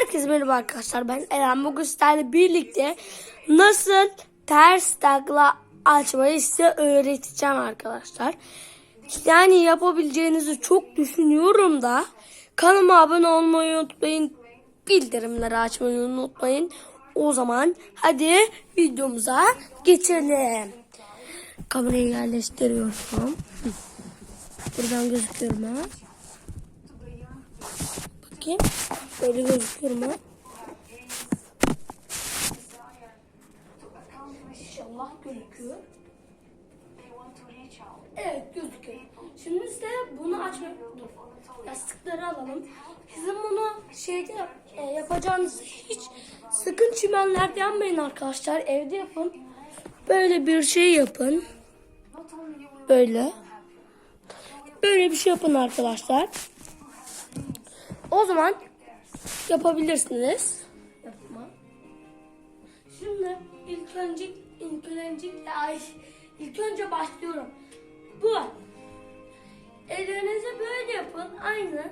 Herkese merhaba arkadaşlar. Ben Eren. Bugün sizlerle birlikte nasıl ters takla açmayı size öğreteceğim arkadaşlar. Yani yapabileceğinizi çok düşünüyorum da kanalıma abone olmayı unutmayın. Bildirimleri açmayı unutmayın. O zaman hadi videomuza geçelim. Kamerayı yerleştiriyorum. Buradan gözüküyorum ha. Bakayım. Böyle gözüküyor mu? İnşallah gözüküyor. Evet gözüküyor. Şimdi size bunu açmak dur. Yastıkları alalım. Sizin bunu şeyde e, yapacağınız hiç sakın çimenlerde yapmayın arkadaşlar. Evde yapın. Böyle bir şey yapın. Böyle. Böyle bir şey yapın arkadaşlar. O zaman yapabilirsiniz. Yapma. Şimdi ilk önce ilk önce ay ilk önce başlıyorum. Bu. Ellerinizi böyle yapın. Aynı.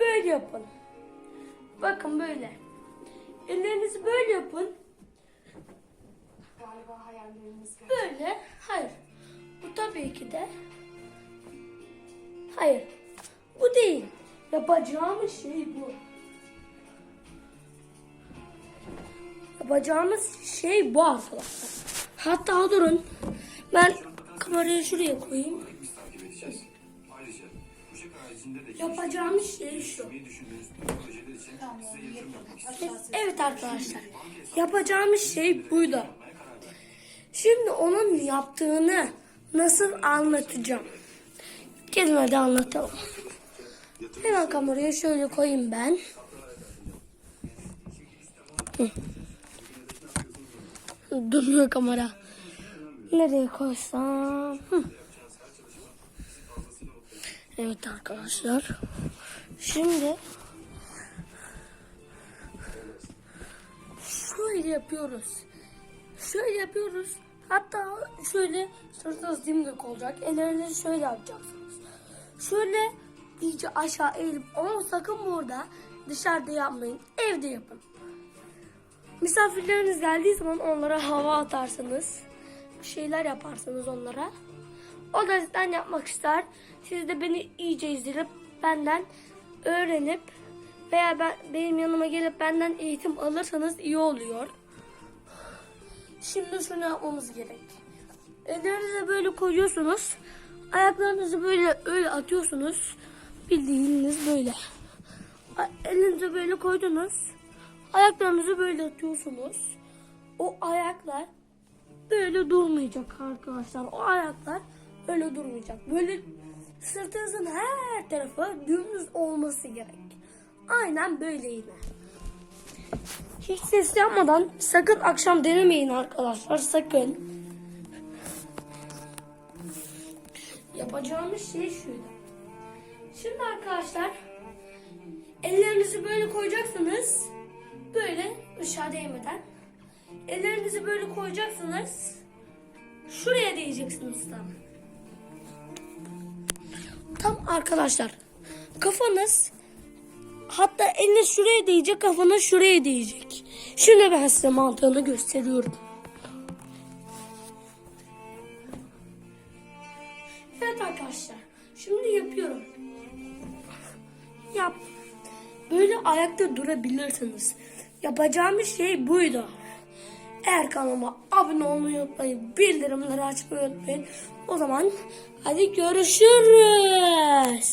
Böyle yapın. Bakın böyle. Ellerinizi böyle yapın. Böyle. Hayır. Bu tabii ki de. Hayır. Bu değil. Yapacağımız şey bu. Yapacağımız şey bu arkadaşlar. Hatta durun. Ben kamerayı şuraya koyayım. Yapacağımız şey şu. Evet arkadaşlar. Yapacağımız şey buydu. Şimdi onun yaptığını nasıl anlatacağım. Gelin hadi anlatalım. Hemen kamerayı şöyle koyayım ben. Hı. Durmuyor kamera. Nereye koysam? Evet arkadaşlar. Şimdi şöyle yapıyoruz. Şöyle yapıyoruz. Hatta şöyle sırtınız dimdik olacak. Ellerinizi şöyle yapacaksınız. Şöyle iyice aşağı eğilip ama sakın burada dışarıda yapmayın. Evde yapın. Misafirleriniz geldiği zaman onlara hava atarsınız. Bir şeyler yaparsınız onlara. O da sizden yapmak ister. Siz de beni iyice izleyip benden öğrenip veya ben benim yanıma gelip benden eğitim alırsanız iyi oluyor. Şimdi şunu yapmamız gerek. Ellerinizi böyle koyuyorsunuz. Ayaklarınızı böyle öyle atıyorsunuz. Bildiğiniz böyle. Elinizi böyle koydunuz. Ayaklarınızı böyle atıyorsunuz. O ayaklar böyle durmayacak arkadaşlar. O ayaklar böyle durmayacak. Böyle sırtınızın her tarafı dümdüz olması gerek. Aynen böyle yine. Hiç ses yapmadan sakın akşam denemeyin arkadaşlar sakın. Yapacağımız şey şuydu. Şimdi arkadaşlar ellerinizi böyle koyacaksınız. Böyle ışığa değmeden. Ellerinizi böyle koyacaksınız. Şuraya değeceksiniz tam. Tam arkadaşlar. Kafanız hatta eliniz şuraya değecek, kafanız şuraya değecek. Şimdi ben size mantığını gösteriyorum. Evet arkadaşlar. Şimdi yapıyorum. Yap. Böyle ayakta durabilirsiniz. Yapacağımız şey buydu. Eğer kanalıma abone olmayı unutmayın, bildirimleri açmayı unutmayın. O zaman hadi görüşürüz.